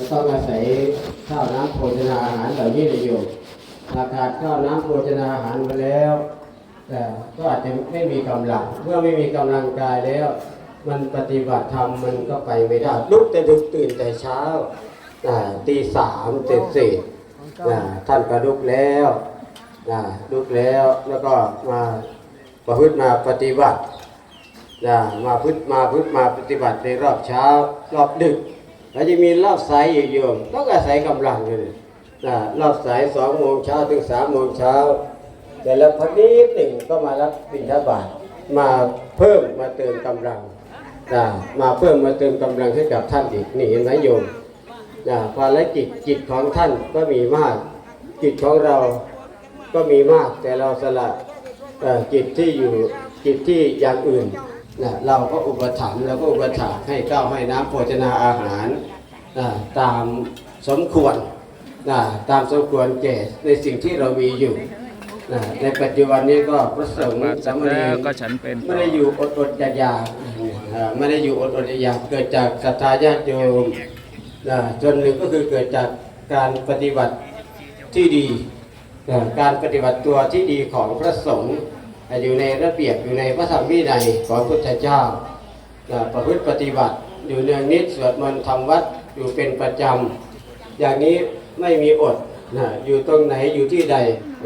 ก็ต้องอาศัยข้าวน้ำโภชนาอาหารเหล่านี้เลยโยมหากขาดข้าวน้ำโภชนาอาหารไปแล้ว แต่ก็อาจจะไม่มีกำลัง เมื่อไม่มีกำลังกายแล้ว มันปฏิบัติธรรมมันก็ไปไม่ได้ลุกแต่ดึกตื่นแต่เช้าตีสามเต็มสี่ท่านก็ลุกแล้วลุกแล้วแล้วก็มาประพฤติมาปฏิบัติมาพึ่มาพึ่มาปฏิบัติในรอบเช้ารอบดึก แล้วจะมีรอบสายอยู่โยมต้องอาศัยกำลังเลยนะรอบสายสองโมงเช้าถึงสามโมงเช้าแต่แล้วพอนิดหนึ่งก็มารับบิณฑบาตมาเพิ่มมาเติมกำลังนะมาเพิ่มมาเติมกำลังให้กับท่านอีกนี่เห็นไหมโยมนะภารกิจจิตของท่านก็มีมากจิตของเราก็มีมากแต่เราสละจิตที่อยู่จิตที่อย่างอื่น นะเราก็อุปถัมภ์แล้วก็อุปถัมภ์ให้ก้าวให้น้ำโภชนาอาหารนะตามสมควรนะตามสมควรแก่ในสิ่งที่เรามีอยู่นะในปัจจุบันนี้ก็พระสงฆ์มาสักสามแล้เณวรก็ฉันเป็นไม่ได้อยู่อดอดอยากอยากๆอ่าไม่ได้อยู่อดอดอยากอยากเกิดจากศรัทธาญาติโยมนะส่วนหนึ่งก็คือเกิดจากการปฏิบัติที่ดีนะการปฏิบัติตัวที่ดีของพระสงฆ์ อยู่ในระเบียบอยู่ในพระธรรมวินัยของพุทธเจ้าประพฤติปฏิบัติ อยู่เนืองนิดสวดมนต์ทำวัดอยู่เป็นประจำ อย่างนี้ไม่มีอดนะอยู่ตรงไหนอยู่ที่ใด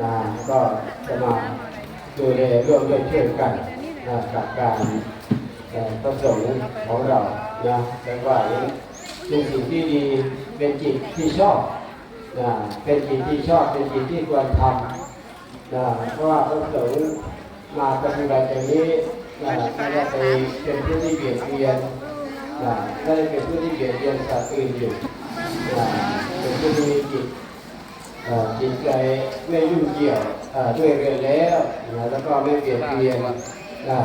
นะก็จะมาดูแลร่วมด้วยช่วยกันนะกับการประสงค์ของเรานะแต่ว่าเป็นสิ่งที่ดีเป็นจิตที่ชอบนะเป็นจิตที่ชอบเป็นจิตที่ควรทำนะเพราะว่าพระสงฆ์ มาปฏิบัติอย่างนี้นะไม่ได้ไปเป็นผู้ที่เบียดเบียนนะไม่ได้เป็นผู้ที่เบียดเบียนสัตว์อื่นอยู่อ่าเป็นผู้ที่มีจิตอ่าจิตใจไม่ยุ่งเกี่ยวอ่าด้วยเรียนแล้วนะแล้วก็ไม่เบียดเบียนอ่า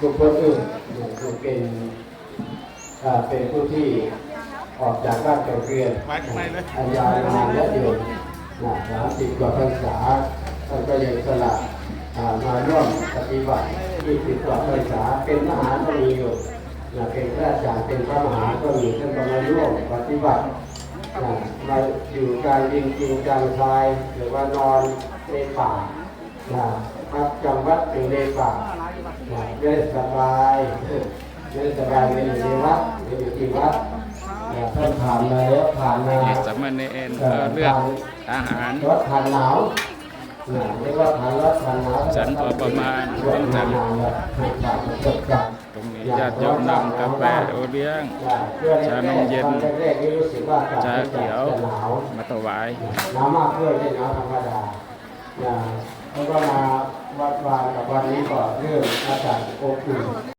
บุคคลอื่นนะคือเป็นอ่าเป็นผู้ที่ออกจากบ้านจากเรียนอันยาวนานและเดียวนะสามสิบกว่าพรรษาท่านก็ยังสละอ่า มาร่วมปฏิบัติยี่สิบกว่าพรรษาเป็นทหารก็มีอยู่นะเป็นข้าราชการเป็นพระมหาก็มีท่านก็มาร่วมปฏิบัติมาอยู่กางดินกินกลางทรายหรือว่านอนในป่านะพักจำวัดอยู่ในป่านะได้สบายได้สบายไม่อยู่ในวัดไม่อยู่ที่วัดนะท่านผ่านมาแล้วผ่านมาสามเณรก็เลือกอาหารรถผ่านหนาว ฉันพอประมาณรถผ่านหนตรงนี้ญาติโยมนำกาแฟโอเลี้ยง ชานมเย็น ชาเขียว มาถวายน้ำมากด้วยเป็นน้ำธรรมดาแล้วก็มาวัดวานกับวันนี้ก็เริ่มอาจารย์โอุ่น